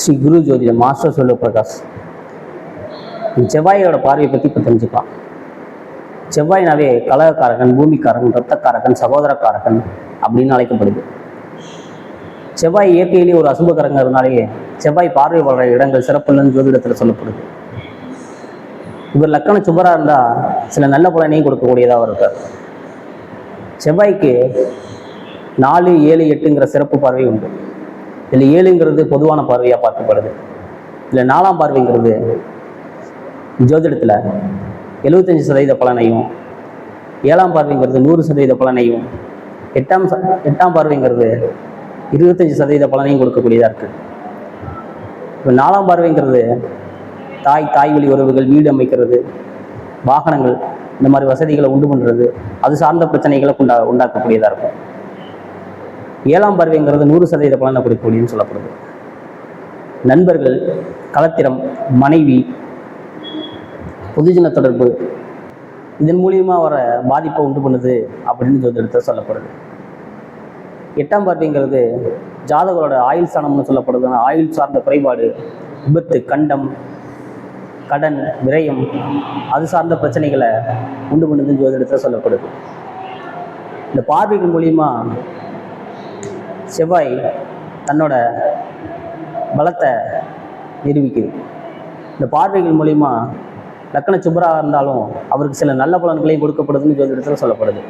ஸ்ரீ குரு ஜோதிடம் மாஸ்டர் சொல்லு பிரகாஷ். செவ்வாயோட பார்வையை பற்றி இப்போ தெரிஞ்சுக்கலாம் செவ்வாய்னாவே கலகக்காரகன் பூமிக்காரகன் ரத்தக்காரகன் சகோதரக்காரகன் அப்படின்னு அழைக்கப்படுது. செவ்வாய் இயற்கையிலேயே ஒரு அசுபகரங்க இருந்தாலே செவ்வாய் பார்வை வர்ற இடங்கள் சிறப்புள்ளன்னு ஜோதிடத்தில் சொல்லப்படுது. இவர் லக்கண சுபராக இருந்தால் சில நல்ல பலனையும் கொடுக்கக்கூடியதாக இருக்கார். செவ்வாய்க்கு நாலு ஏழு எட்டுங்கிற சிறப்பு பார்வை உண்டு. இதில் ஏழுங்கிறது பொதுவான பார்வையாக பார்க்கப்படுது. இதில் நாலாம் பார்வைங்கிறது ஜோதிடத்தில் எழுபத்தஞ்சு சதவீத பலனையும் ஏழாம் பார்வைங்கிறது நூறு சதவீத பலனையும் எட்டாம் எட்டாம் பார்வைங்கிறது இருபத்தஞ்சி சதவீத பலனையும் கொடுக்கக்கூடியதாக இருக்குது இப்போ நாலாம் பார்வைங்கிறது தாய் தாய் வழி உறவுகள் வீடு அமைக்கிறது வாகனங்கள் இந்த மாதிரி வசதிகளை உண்டு பண்ணுறது அது சார்ந்த பிரச்சனைகளை உண்டா உண்டாக்கக்கூடியதாக இருக்கும். ஏழாம் பார்வைங்கிறது நூறு சதவீத பலனை கொடுக்கக்கூடியன்னு சொல்லப்படுது. நண்பர்கள் கலத்திரம் மனைவி பொதுஜன தொடர்பு இதன் மூலியமாக வர பாதிப்பை உண்டு பண்ணுது அப்படின்னு ஜோதிடத்தில் சொல்லப்படுது. எட்டாம் பார்வைங்கிறது ஜாதகரோட ஆயுள் சாணம்னு சொல்லப்படுது ஆயுள் சார்ந்த குறைபாடு விபத்து கண்டம் கடன் விரயம் அது சார்ந்த பிரச்சனைகளை உண்டு பண்ணுதுன்னு ஜோதிடத்தில் சொல்லப்படுது. இந்த பார்வைகள் மூலியமா செவ்வாய் தன்னோட பலத்தை நிரூபிக்குது. இந்த பார்வைகள் மூலிமா லக்கண சுபராக இருந்தாலும் அவருக்கு சில நல்ல பலன்களையும் கொடுக்கப்படுதுன்னு ஜோதிடத்தில் சொல்லப்படுது.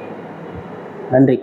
நன்றி.